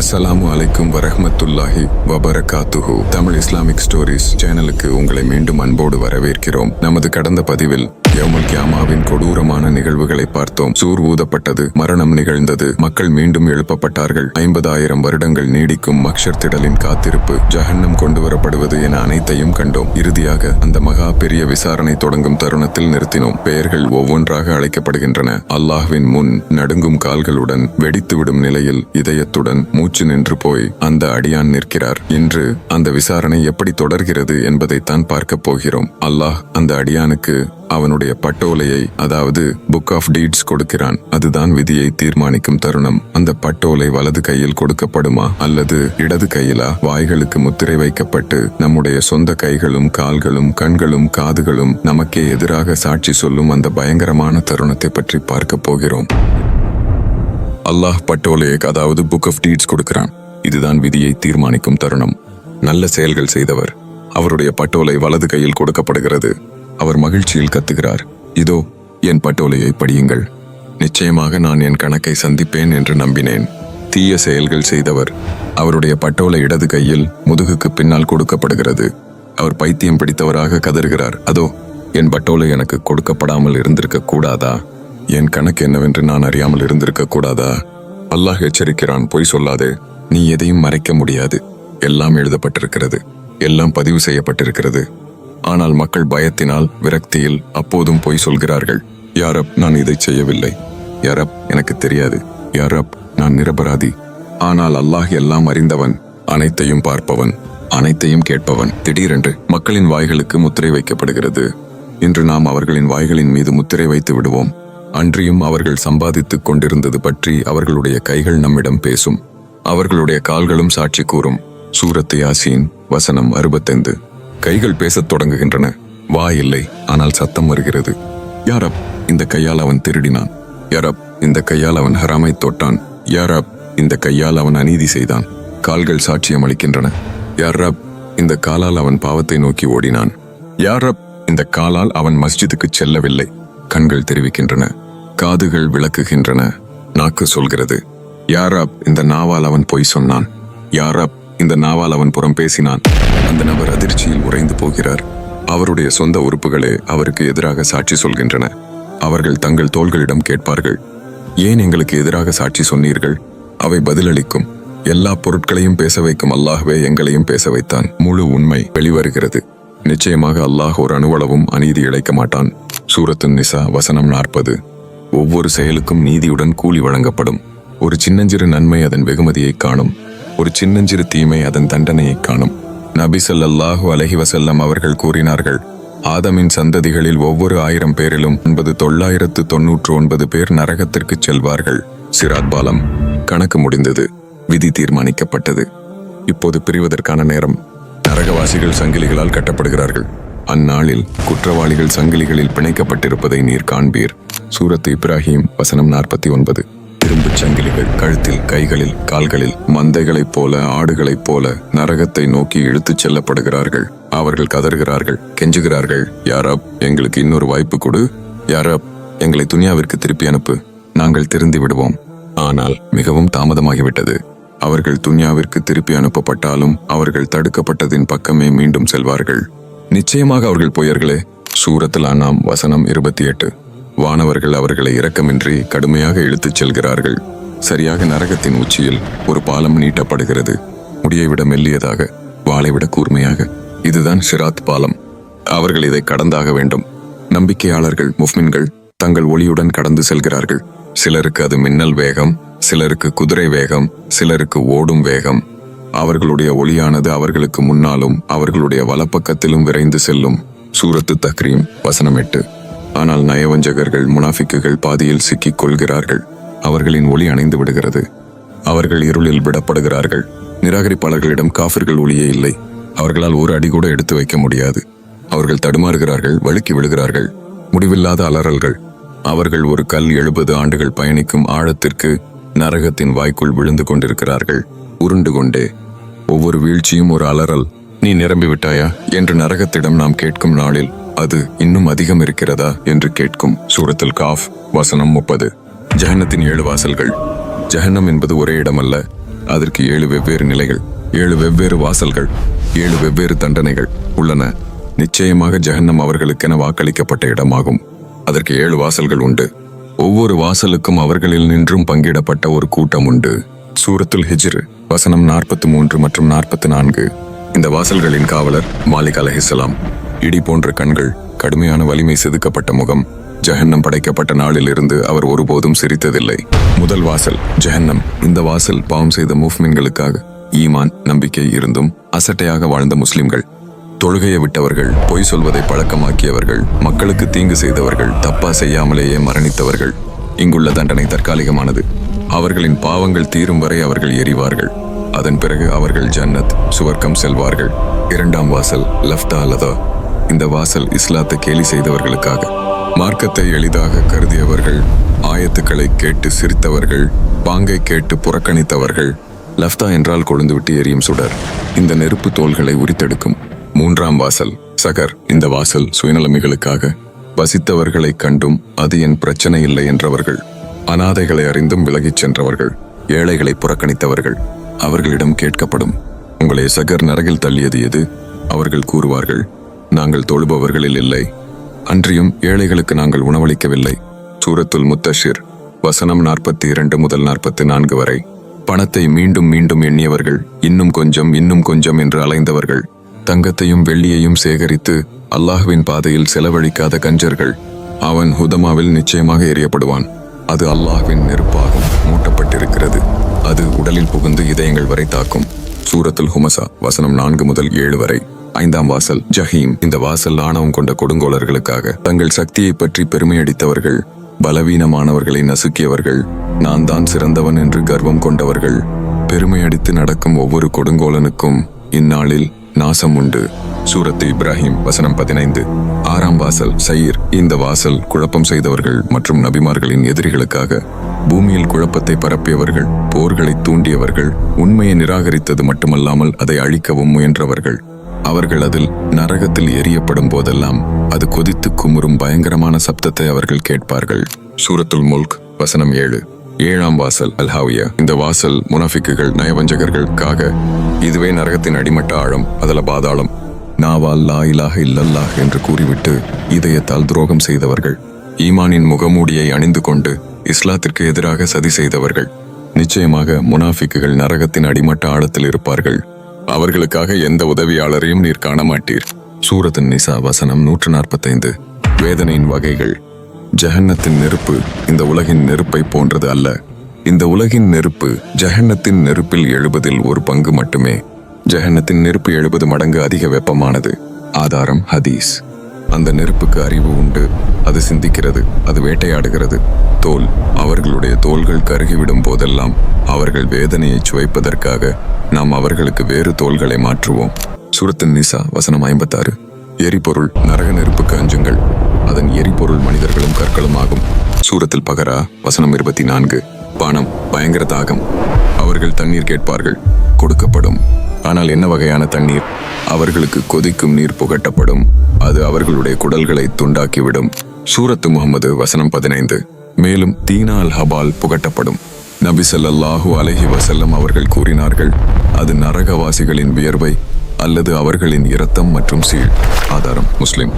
அஸ்ஸலாமு அலைக்கும் வரஹமத்துல்லாஹி வபரகாத்துஹு தமிழ் இஸ்லாமிக் ஸ்டோரிஸ் சேனலுக்கு உங்களை மீண்டும் அன்போடு வரவேற்கிறோம். நமது கடந்த பதிவில் யவுமுல் கியாமாவின் கொடூரமான நிகழ்வுகளை பார்த்தோம். சூர் ஊதப்பட்டது மரணம் நிகழ்ந்தது. மக்கள் மீண்டும் எழுப்பப்பட்டார்கள். ஐம்பதாயிரம் வருடங்கள் நீடிக்கும் மக்ஷர் திடலின் காத்திருப்பு ஜஹன்னம் கொண்டுவரப்படுவது என அனைத்தையும் கண்டோம். இறுதியாக அந்த மகா பெரிய விசாரணை தொடங்கும் தருணத்தில் நிறுத்தினோம். பெயர்கள் ஒவ்வொன்றாக அழைக்கப்படுகின்றன. அல்லாஹ்வின் முன் நடுங்கும் கால்களுடன் வெடித்துவிடும் நிலையில் இதயத்துடன் மூச்சு நின்று போய் அந்த அடியான் நிற்கிறார். இன்று அந்த விசாரணை எப்படி தொடர்கிறது என்பதைத்தான் பார்க்கப் போகிறோம். அல்லாஹ் அந்த அடியானுக்கு அவனுடைய பட்டோலையை அதாவது புக் ஆஃப் டீட்ஸ் கொடுக்கிறான். அதுதான் விதியை தீர்மானிக்கும் தருணம். அந்த பட்டோலை வலது கையில் கொடுக்கப்படுமா? அல்லது இடது கையிலா? வாய்களுக்கு முத்திரை வைக்கப்பட்டு நம்முடைய சொந்த கைகளும் கால்களும் கண்களும் காதுகளும் நமக்கே எதிராக சாட்சி சொல்லும் அந்த பயங்கரமான தருணத்தை பற்றி பார்க்க போகிறோம். அல்லாஹ் பட்டோலையை அதாவது புக் ஆஃப் டீட்ஸ் கொடுக்கிறான். இதுதான் விதியை தீர்மானிக்கும் தருணம். நல்ல செயல்கள் செய்தவர். அவருடைய பட்டோலை வலது கையில் கொடுக்கப்படுகிறது. அவர் மகிழ்ச்சியில் கத்துகிறார். இதோ என் பட்டோலையை படியுங்கள். நிச்சயமாக நான் என் கணக்கை சந்திப்பேன் என்று நம்பினேன். தீய செயல்கள் செய்தவர் அவருடைய பட்டோலை இடது கையில் முதுகுக்கு பின்னால் கொடுக்கப்படுகிறது. அவர் பைத்தியம் பிடித்தவராக கதறுகிறார். அதோ என் பட்டோலை எனக்கு கொடுக்கப்படாமல் இருந்திருக்க கூடாதா? என் கணக்கு என்னவென்று நான் அறியாமல் இருந்திருக்க கூடாதா? அல்லாஹ் எச்சரிக்கிறான் பொய் சொல்லாதே. நீ எதையும் மறைக்க முடியாது. எல்லாம் எழுதப்பட்டிருக்கிறது. எல்லாம் பதிவு செய்யப்பட்டிருக்கிறது. ஆனால் மக்கள் பயத்தினால் விரக்தியில் அப்போதும் பொய் சொல்கிறார்கள். யாரப் நான் இதை செய்யவில்லை. யாரப் எனக்கு தெரியாது. யாரப் நான் நிரபராதி. ஆனால் அல்லாஹ் எல்லாம் அறிந்தவன் அனைத்தையும் பார்ப்பவன் அனைத்தையும் கேட்பவன். திடீரென்று மக்களின் வாய்களுக்கு முத்திரை வைக்கப்படுகிறது. இன்று நாம் அவர்களின் வாய்களின் மீது முத்திரை வைத்து விடுவோம். அன்றியும் அவர்கள் சம்பாதித்துக் கொண்டிருந்தது பற்றி அவர்களுடைய கைகள் நம்மிடம் பேசும். அவர்களுடைய கால்களும் சாட்சி கூறும். சூரத்து யாசீன் வசனம் அறுபத்தைந்து. கைகள் பேசத் தொடங்குகின்றன. வா இல்லை ஆனால் சத்தம் வருகிறது. யாரப் இந்த கையால் அவன் திருடினான். யாரப் இந்த கையால் அவன் ஹராமை தொட்டான். யாரப் இந்த கையால் அவன் அநீதி செய்தான். கால்கள் சாட்சியம் அளிக்கின்றன. யாரப் இந்த காலால் அவன் பாவத்தை நோக்கி ஓடினான். யாரப் இந்த காலால் அவன் மஸ்ஜிதுக்கு செல்லவில்லை. கண்கள் தெரிவிக்கின்றன. காதுகள் விளக்குகின்றன. நாக்கு சொல்கிறது. யாராப் இந்த நாவால் அவன் பொய் சொன்னான். யாராப் இந்த நாவால் அவன் புறம் பேசினான். அந்த நபர் அதிர்ச்சியில் உறைந்து போகிறார். அவருடைய சொந்த உறுப்புகளே அவருக்கு எதிராக சாட்சி சொல்கின்றன. அவர்கள் தங்கள் தோள்களிடம் கேட்பார்கள். ஏன் எங்களுக்கு எதிராக சாட்சி சொன்னீர்கள்? அவை பதிலளிக்கும். எல்லா பொருட்களையும் பேச வைக்கும் அல்லாஹ்வே எங்களையும் பேச வைத்தான். முழு உண்மை வெளிவருகிறது. நிச்சயமாக அல்லாஹ் ஒரு அணுவளவும் அநீதி இழைக்க மாட்டான். சூரத்துன் நிசா வசனம் நாற்பது. ஒவ்வொரு செயலுக்கும் நீதியுடன் கூலி வழங்கப்படும். ஒரு சின்னஞ்சிறு நன்மை அதன் வெகுமதியை காணும். ஒரு சின்னஞ்சிறு தீமை அதன் தண்டனையை காணும். நபி ஸல்லல்லாஹு அலஹி வசல்லம் அவர்கள் கூறினார்கள் ஆதமின் சந்ததிகளில் ஒவ்வொரு ஆயிரம் பேரிலும் ஒன்பது தொள்ளாயிரத்து தொன்னூற்று ஒன்பது பேர் நரகத்திற்கு செல்வார்கள். சிராத் பாலம் கணக்கு முடிந்தது விதி தீர்மானிக்கப்பட்டது. இப்போது பிரிவதற்கான நேரம். நரகவாசிகள் சங்கிலிகளால் கட்டப்படுகிறார்கள். அந்நாளில் குற்றவாளிகள் சங்கிலிகளில் பிணைக்கப்பட்டிருப்பதை நீர் காண்பீர். சூரத் இப்ராஹிம் வசனம் நாற்பத்தி ஒன்பது. இரும்புச் சங்கிலிகள் கழுத்தில் கைகளில் கால்களில் மந்தைகளைப் போல ஆடுகளைப் போல நரகத்தை நோக்கி இழுத்துச் செல்லப்படுகிறார்கள். அவர்கள் கதறுகிறார்கள். கெஞ்சுகிறார்கள். யாரப் எங்களுக்கு இன்னொரு வாய்ப்பு கொடு. யாரப் எங்களை துனியாவிற்கு திருப்பி அனுப்பு. நாங்கள் திருந்தி விடுவோம். ஆனால் மிகவும் தாமதமாகிவிட்டது. அவர்கள் துன்யாவிற்கு திருப்பி அனுப்பப்பட்டாலும் அவர்கள் தடுக்கப்பட்டதின் பக்கமே மீண்டும் செல்வார்கள். நிச்சயமாக அவர்கள் போயர்களே சூரத்தில் அண்ணாம் வசனம் இருபத்தி எட்டு. வானவர்கள் அவர்களை இரக்கமின்றி கடுமையாக இழுத்துச் செல்கிறார்கள். சரியாக நரகத்தின் உச்சியில் ஒரு பாலம் நீட்டப்படுகிறது. முடியை விட மெல்லியதாக வாளை விட கூர்மையாக. இதுதான் ஷிராத் பாலம். அவர்கள் இதை கடந்தாக வேண்டும். நம்பிக்கையாளர்கள் முஃமின்கள் தங்கள் ஒளியுடன் கடந்து செல்கிறார்கள். சிலருக்கு அது மின்னல் வேகம் சிலருக்கு குதிரை வேகம் சிலருக்கு ஓடும் வேகம். அவர்களுடைய ஒளியானது அவர்களுக்கு முன்னாலும் அவர்களுடைய வலப்பக்கத்திலும் விரைந்து செல்லும். சூரத்து தக்ரீம் வசனம் எட்டு. ஆனால் நயவஞ்சகர்கள் முனாஃபிக்குகள் பாதியில் சிக்கிக் கொள்கிறார்கள். அவர்களின் ஒளி அணைந்து விடுகிறது. அவர்கள் இருளில் விடப்படுகிறார்கள். நிராகரிப்பாளர்களிடம் காஃபிர்கள் ஒளியே இல்லை. அவர்களால் ஒரு அடி கூட எடுத்து வைக்க முடியாது. அவர்கள் தடுமாறுகிறார்கள் வழுக்கி விழுகிறார்கள். முடிவில்லாத அலறல்கள். அவர்கள் ஒரு கல் எழுபது ஆண்டுகள் பயணிக்கும் ஆழத்திற்கு நரகத்தின் வாய்க்குள் விழுந்து கொண்டிருக்கிறார்கள். உருண்டு கொண்டே. ஒவ்வொரு வீழ்ச்சியும் ஒரு அலறல். நீ நிரம்பிவிட்டாயா என்று நரகத்திடம் நாம் கேட்கும் நாளில் அது இன்னும் அதிகம் இருக்கிறதா? என்று கேட்கும் சூரத்தில் காஃப் வசனம் முப்பது. ஜஹன்னத்தின் ஏழு வாசல்கள். ஜஹன்னம் என்பது ஒரே இடமல்ல அதற்கு ஏழு வெவ்வேறு நிலைகள். ஏழு வெவ்வேறு வாசல்கள் ஏழு வெவ்வேறு தண்டனைகள் உள்ளன. நிச்சயமாக ஜஹன்னம் அவர்களுக்கென வாக்களிக்கப்பட்ட இடமாகும். அதற்கு ஏழு வாசல்கள் உண்டு. ஒவ்வொரு வாசலுக்கும் அவர்களில் நின்றும் பங்கிடப்பட்ட ஒரு கூட்டம் உண்டு. சூரத்துல் ஹிஜ்ரு வசனம் நாற்பத்தி மூன்று மற்றும் நாற்பத்தி நான்கு. இந்த வாசல்களின் காவலர் மாலிக் அலஹிசலாம் இடி போன்ற கண்கள் கடுமையான வலிமை செதுக்கப்பட்ட முகம் ஜஹன்னம் படைக்கப்பட்ட நாளிலிருந்து அவர் ஒருபோதும் சிரித்ததில்லை. முதல் வாசல் ஜஹன்னம். இந்த வாசல் பாவம் செய்த மூவ்மென்களுக்காக ஈமான் நம்பிக்கை இருந்தும் அசட்டையாக வாழ்ந்த முஸ்லிம்கள். தொழுகையை விட்டவர்கள் பொய் சொல்வதை பழக்கமாக்கியவர்கள் மக்களுக்கு தீங்கு செய்தவர்கள் தப்பா செய்யாமலேயே மரணித்தவர்கள். இங்குள்ள தண்டனை தற்காலிகமானது. அவர்களின் பாவங்கள் தீரும் வரை அவர்கள் எரிவார்கள். அதன் பிறகு அவர்கள் ஜன்னத் சுவர்க்கம் செல்வார்கள். இரண்டாம் வாசல் லஃப்தா அல்லதா இந்த வாசல் இஸ்லாத்தை கேலி செய்தவர்களுக்காக. மார்க்கத்தை எளிதாக கருதியவர்கள் ஆயத்துக்களை கேட்டு சிரித்தவர்கள் பாங்கை கேட்டு புறக்கணித்தவர்கள். லஃப்தா என்றால் கொழுந்துவிட்டு எரியும் சுடர். இந்த நெருப்பு தோள்களை உரித்தெடுக்கும். மூன்றாம் வாசல் சகர். இந்த வாசல் சுயநலமிகளுக்காக. வசித்தவர்களைக் கண்டும் அது என் பிரச்சனை இல்லை என்றவர்கள். அனாதைகளை அறிந்தும் விலகிச் சென்றவர்கள். ஏழைகளை புறக்கணித்தவர்கள். அவர்களிடம் கேட்கப்படும். உங்களை சகர் நரகில் தள்ளியது எது? அவர்கள் கூறுவார்கள். நாங்கள் தொழுபவர்களில் இல்லை. அன்றியும் ஏழைகளுக்கு நாங்கள் உணவளிக்கவில்லை. சூரத்துல் முத்தஷிர் வசனம் நாற்பத்தி இரண்டு முதல் நாற்பத்தி நான்கு வரை. பணத்தை மீண்டும் மீண்டும் எண்ணியவர்கள் இன்னும் கொஞ்சம் இன்னும் கொஞ்சம் என்று அலைந்தவர்கள். தங்கத்தையும் வெள்ளியையும் சேகரித்து அல்லாஹ்வின் பாதையில் செலவழிக்காத கஞ்சர்கள். அவன் ஹுதமாவில் நிச்சயமாக எரியப்படுவான் அது அல்லாஹ்வின் நெருப்பாகும் மூட்டப்பட்டிருக்கிறது. அது உடலில் புகுந்து இதயங்கள் வரை தாக்கும். சூரத்துல் ஹுமசா வசனம் நான்கு முதல் ஏழு வரை. ஐந்தாம் வாசல் ஜஹீம். இந்த வாசல் ஆணவம் கொண்ட கொடுங்கோலர்களுக்காக தங்கள் சக்தியை பற்றி பெருமையடித்தவர்கள் பலவீனமானவர்களை நசுக்கியவர்கள் நான் தான் சிறந்தவன் என்று கர்வம் கொண்டவர்கள் பெருமையடித்து நடக்கும் ஒவ்வொரு கொடுங்கோலனுக்கும் இந்நாளில் நாசம் உண்டு. சூரத்து இப்ராஹிம் வசனம் பதினைந்து. ஆறாம் வாசல் சயிர் இந்த வாசல் குழப்பம் செய்தவர்கள் மற்றும் நபிமார்களின் எதிரிகளுக்காக பூமியில் குழப்பத்தை பரப்பியவர்கள் போர்களை தூண்டியவர்கள் உண்மையை நிராகரித்தது மட்டுமல்லாமல் அதை அழிக்கவும் முயன்றவர்கள். அவர்கள் அதில் நரகத்தில் எரியப்படும் போதெல்லாம் அது கொதித்து குமுறும் பயங்கரமான சப்தத்தை அவர்கள் கேட்பார்கள். சூரத்துல் முல்க் வசனம் ஏழு. ஏழாம் வாசல் அல்ஹாவியா. இந்த வாசல் முனாஃபிக்குகள் நயவஞ்சகர்களுக்காக இதுவே நரகத்தின் அடிமட்ட ஆழம் அதல பாதாளம். நாவால் லா இலாக இல்லல்லாஹ் என்று கூறிவிட்டு இதயத்தால் துரோகம் செய்தவர்கள் ஈமானின் முகமூடியை அணிந்து கொண்டு இஸ்லாத்திற்கு எதிராக சதி செய்தவர்கள். நிச்சயமாக முனாஃபிக்குகள் நரகத்தின் அடிமட்ட ஆழத்தில் இருப்பார்கள். அவர்களுக்காக எந்த உதவியாளரையும் நீர் காண மாட்டீர் சூரத்தின் நிசா வசனம் நூற்று நாற்பத்தைந்து. வேதனையின் வகைகள் ஜஹன்னத்தின் நெருப்பு இந்த உலகின் நெருப்பை போன்றது அல்ல. இந்த உலகின் நெருப்பு ஜஹன்னத்தின் நெருப்பில் எழுபதில் ஒரு பங்கு மட்டுமே. ஜஹன்னத்தின் நெருப்பு எழுபது மடங்கு அதிக வெப்பமானது. ஆதாரம் ஹதீஸ். அந்த நெருப்புக்கு அறிவு உண்டு. அது சிந்திக்கிறது அது வேட்டையாடுகிறது. தோல் அவர்களுடைய தோள்கள் கருகிவிடும் போதெல்லாம் அவர்கள் வேதனையை சுவைப்பதற்காக நாம் அவர்களுக்கு வேறு தோள்களை மாற்றுவோம். சூரத்தின் நிசா வசனம் ஐம்பத்தாறு. எரிபொருள் நரக நெருப்புக்கு அஞ்சுங்கள் அதன் எரிபொருள் மனிதர்களும் கற்களும் ஆகும். சூரத்தில் பகரா வசனம் இருபத்தி நான்கு. பானம் பயங்கர தாகம். அவர்கள் தண்ணீர் கேட்பார்கள் கொடுக்கப்படும். ஆனால் என்ன வகையான தண்ணீர்? அவர்களுக்கு கொதிக்கும் நீர் புகட்டப்படும். அது அவர்களுடைய குடல்களை துண்டாக்கிவிடும். சூரத்து முகமது வசனம் பதினைந்து. மேலும் தீனால் ஹபால் புகட்டப்படும். நபி சல்லாஹூ அலஹி வசல்லம் அவர்கள் கூறினார்கள் அது நரகவாசிகளின் வியர்வை. அல்லது அவர்களின் இரத்தம் மற்றும் சீழ் ஆதாரம் முஸ்லிம்.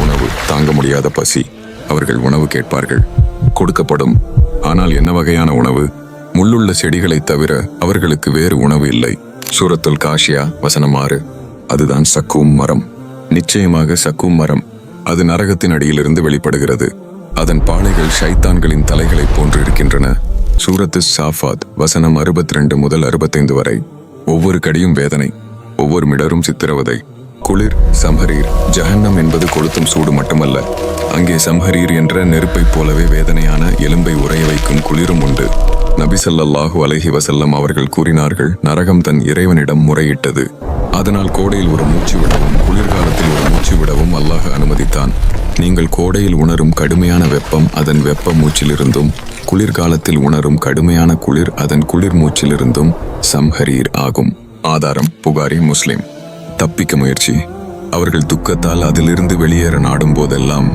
உணவு தாங்க முடியாத பசி. அவர்கள் உணவு கேட்பார்கள். கொடுக்கப்படும். ஆனால் என்ன வகையான உணவு? முள்ளுள்ள செடிகளைத் தவிர அவர்களுக்கு வேறு உணவு இல்லை. சூரத்துல் காஷியா வசனம் ஆறு. அதுதான் சக்கூம் மரம். நிச்சயமாக சக்கூம் மரம். அது நரகத்தின் அடியிலிருந்து வெளிப்படுகிறது. அதன் பாலைகள் ஷைத்தான்களின் தலைகளைப் போன்று இருக்கின்றன சூரத்து சாஃபாத் வசனம் அறுபத்தி ரெண்டு முதல் அறுபத்தைந்து வரை. ஒவ்வொரு கடியும் வேதனை. ஒவ்வொரு மிடரும் சித்திரவதை. குளிர் சம்ஹரீர் ஜஹன்னம் என்பது கொளுத்தும் சூடு மட்டுமல்ல. அங்கே சம்ஹரீர் என்ற நெருப்பைப் போலவே வேதனையான எலும்பை உறைய வைக்கும் குளிரும் உண்டு. நபிசல்லாஹு அலஹி வசல்லம் அவர்கள் கூறினார்கள் நரகம் தன் இறைவனிடம் முறையிட்டது. அதனால் கோடையில் ஒரு மூச்சு விடவும் குளிர்காலத்தில் ஒரு மூச்சு விடவும் அல்லாஹ் அனுமதித்தான். நீங்கள் கோடையில் உணரும் கடுமையான வெப்பம் அதன் வெப்ப மூச்சிலிருந்தும் குளிர்காலத்தில் உணரும் கடுமையான குளிர் அதன் குளிர் மூச்சிலிருந்தும் சம்ஹரீர் ஆகும். ஆதாரம் புகாரி முஸ்லிம். தப்பிக்க முயற்சி. அவர்கள் துக்கத்தால் அதிலிருந்து வெளியேற நாடும் போதெல்லாம்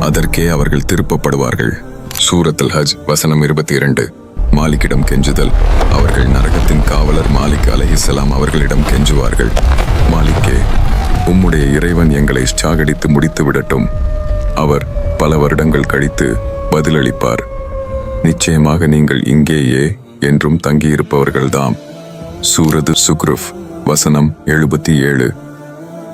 அதற்கே அவர்கள் திருப்பப்படுவார்கள். சூரத்தில் ஹஜ் வசனம் இருபத்தி இரண்டு மாலிக்கிடம் கெஞ்சுதல். அவர்கள் நரகத்தின் காவலர் மாலிக் அலஹிசலாம் அவர்களிடம் கெஞ்சுவார்கள். மாலிக்கே உம்முடைய இறைவன் எங்களை சாகடித்து முடித்து விடட்டும். அவர் பல வருடங்கள் கழித்து பதிலளிப்பார். நிச்சயமாக நீங்கள் இங்கேயே என்றும் தங்கியிருப்பவர்கள்தாம். சூரது சுக்ருஃப் வசனம் எழுபத்தி ஏழு.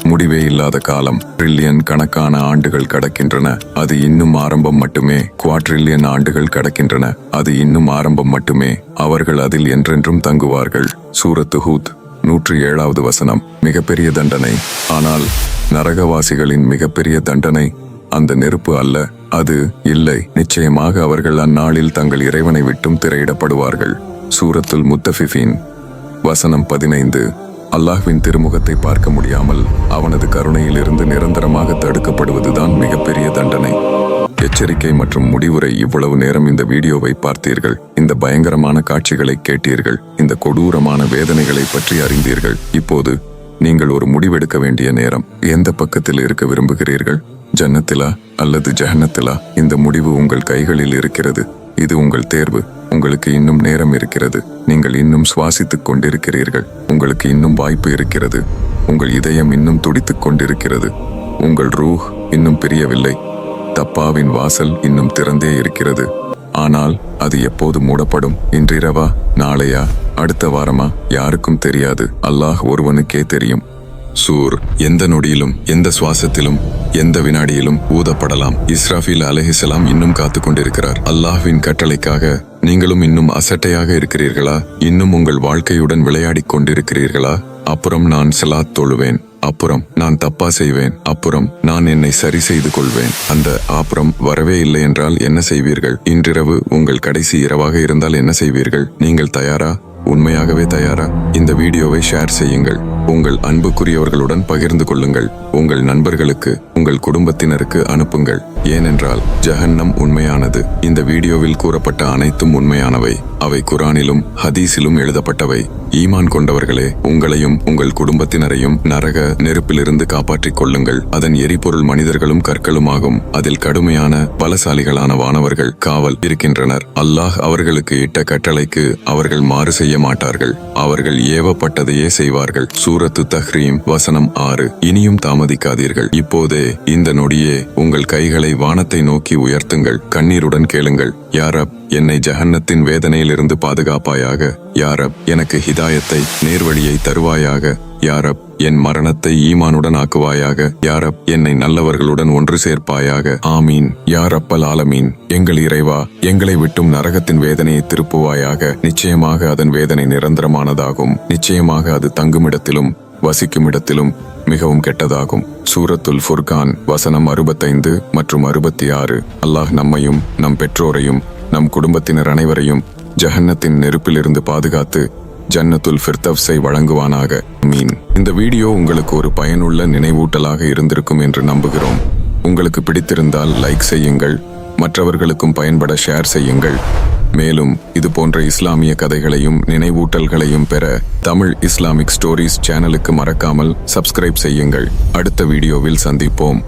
முடிவே இல்லாத காலம் ட்ரில்லியன் கணக்கான ஆண்டுகள் கடக்கின்றன. அது இன்னும் ஆரம்பம் மட்டுமே குவாட்ரில்லியன் ஆண்டுகள் கடக்கின்றன. அது இன்னும் ஆரம்பம் மட்டுமே அவர்கள் அதில் என்றென்றும் தங்குவார்கள். சூரத்து ஹூத் நூற்றி ஏழாவது வசனம் மிகப்பெரிய தண்டனை. ஆனால் நரகவாசிகளின் மிகப்பெரிய தண்டனை அந்த நெருப்பு அல்ல அது இல்லை. நிச்சயமாக அவர்கள் அந்நாளில் தங்கள் இறைவனை விட்டும் திரையிடப்படுவார்கள். சூரத்துல் முத்தஃபிஃபீன் வசனம் பதினைந்து. அல்லாஹ்வின் திருமுகத்தை பார்க்க முடியாமல் அவனது கருணையிலிருந்து நிரந்தரமாக தடுக்கப்படுவதுதான் மிகப்பெரிய தண்டனை. எச்சரிக்கை மற்றும் முடிவுரை இவ்வளவு நேரம் இந்த வீடியோவை பார்த்தீர்கள். இந்த பயங்கரமான காட்சிகளை கேட்டீர்கள். இந்த கொடூரமான வேதனைகளை பற்றி அறிந்தீர்கள். இப்போது நீங்கள் ஒரு முடிவெடுக்க வேண்டிய நேரம். எந்த பக்கத்தில் இருக்க விரும்புகிறீர்கள்? ஜன்னத்திலா அல்லது ஜஹன்னத்திலா? இந்த முடிவு உங்கள் கைகளில் இருக்கிறது. இது உங்கள் தேர்வு. உங்களுக்கு இன்னும் நேரம் இருக்கிறது. நீங்கள் இன்னும் சுவாசித்துக் கொண்டிருக்கிறீர்கள். உங்களுக்கு இன்னும் வாய்ப்பு இருக்கிறது. உங்கள் இதயம் இன்னும் துடித்துக் கொண்டிருக்கிறது. உங்கள் ரூஹ் இன்னும் பிரியவில்லை. தப்பாவின் வாசல் இன்னும் திறந்தே இருக்கிறது. ஆனால் அது எப்போது மூடப்படும்? இன்றிரவா? நாளையா? அடுத்த வாரமா? யாருக்கும் தெரியாது. அல்லாஹ் ஒருவனுக்கே தெரியும். சூர் எந்த நொடியிலும் எந்த சுவாசத்திலும் எந்த வினாடியிலும் ஊதப்படலாம். இஸ்ராஃபில் அலஹிசலாம் இன்னும் காத்து கொண்டிருக்கிறார். அல்லாஹ்வின் கட்டளைக்காக நீங்களும் இன்னும் அசட்டையாக இருக்கிறீர்களா? இன்னும் உங்கள் வாழ்க்கையுடன் விளையாடிக் கொண்டிருக்கிறீர்களா? அப்புறம் நான் செலாத் தொழுவேன். அப்புறம் நான் தப்பா செய்வேன். அப்புறம் நான் என்னை சரி செய்து கொள்வேன். அந்த அப்புறம் வரவே இல்லை என்றால் என்ன செய்வீர்கள்? இன்றிரவு உங்கள் கடைசி இரவாக இருந்தால் என்ன செய்வீர்கள்? நீங்கள் தயாரா? உண்மையாகவே தயாரா? இந்த வீடியோவை ஷேர் செய்யுங்கள். உங்கள் அன்புக்குரியவர்களுடன் பகிர்ந்து கொள்ளுங்கள். உங்கள் நண்பர்களுக்கு உங்கள் குடும்பத்தினருக்கு அனுப்புங்கள். ஏனென்றால் ஜஹன்னம் உண்மையானது. இந்த வீடியோவில் கூறப்பட்ட அனைத்தும் உண்மையானவை. அவை குரானிலும் ஹதீஸிலும் எழுதப்பட்டவை. ஈமான் கொண்டவர்களே உங்களையும் உங்கள் குடும்பத்தினரையும் நரக நெருப்பிலிருந்து காப்பாற்றிக் கொள்ளுங்கள். அதன் எரிபொருள் மனிதர்களும் கற்களுமாகும். அதில் கடுமையான பலசாலிகளான வானவர்கள் காவல் இருக்கின்றனர். அல்லாஹ் அவர்களுக்கு இட்ட கட்டளைக்கு அவர்கள் மாறு செய்ய மாட்டார்கள். அவர்கள் ஏவப்பட்டதையே செய்வார்கள். சூரத்து தஹ்ரீம் வசனம் ஆறு. இனியும் தாமதிக்காதீர்கள். இப்போதே இந்த நொடியே உங்கள் கைகளை வானத்தை நோக்கி உயர்த்துங்கள். கண்ணீருடன் கேளுங்கள். யாரப் என்னை ஜஹன்னத்தின் வேதனையிலிருந்து பாதுகாப்பாயாக. யாரப் எனக்கு ஹிதாயத்தை நேர்வழியை தருவாயாக. யாரப் என் மரணத்தை ஈமானுடன் ஆக்குவாயாக. யாரப் என்னை நல்லவர்களுடன் ஒன்று சேர்ப்பாயாக. ஆமீன். யாரப்பல் ஆலமீன். எங்கள் இறைவா எங்களை விட்டும் நரகத்தின் வேதனையை திருப்புவாயாக. நிச்சயமாக அதன் வேதனை நிரந்தரமானதாகும். நிச்சயமாக அது தங்குமிடத்திலும் வசிக்கும் இடத்திலும் மிகவும் கெட்டதாகும். சூரத்துல் ஃபுர்கான் வசனம் அறுபத்தைந்து மற்றும் அறுபத்தி ஆறு அல்லாஹ் நம்மையும் நம் பெற்றோரையும் நம் குடும்பத்தினர் அனைவரையும் ஜஹன்னத்தின் நெருப்பிலிருந்து பாதுகாத்து ஜன்னத்துல் ஃபிர்தவ்ஸை வழங்குவானாக. மீன். இந்த வீடியோ உங்களுக்கு ஒரு பயனுள்ள நினைவூட்டலாக இருந்திருக்கும் என்று நம்புகிறோம். உங்களுக்கு பிடித்திருந்தால் லைக் செய்யுங்கள். மற்றவர்களுக்கும் பயன்பட ஷேர் செய்யுங்கள். மேலும் இது போன்ற இஸ்லாமிய கதைகளையும் நினைவூட்டல்களையும் பெற தமிழ் இஸ்லாமிக் ஸ்டோரிஸ் சேனலுக்கு மறக்காமல் சப்ஸ்கிரைப் செய்யுங்கள். அடுத்த வீடியோவில் சந்திப்போம்.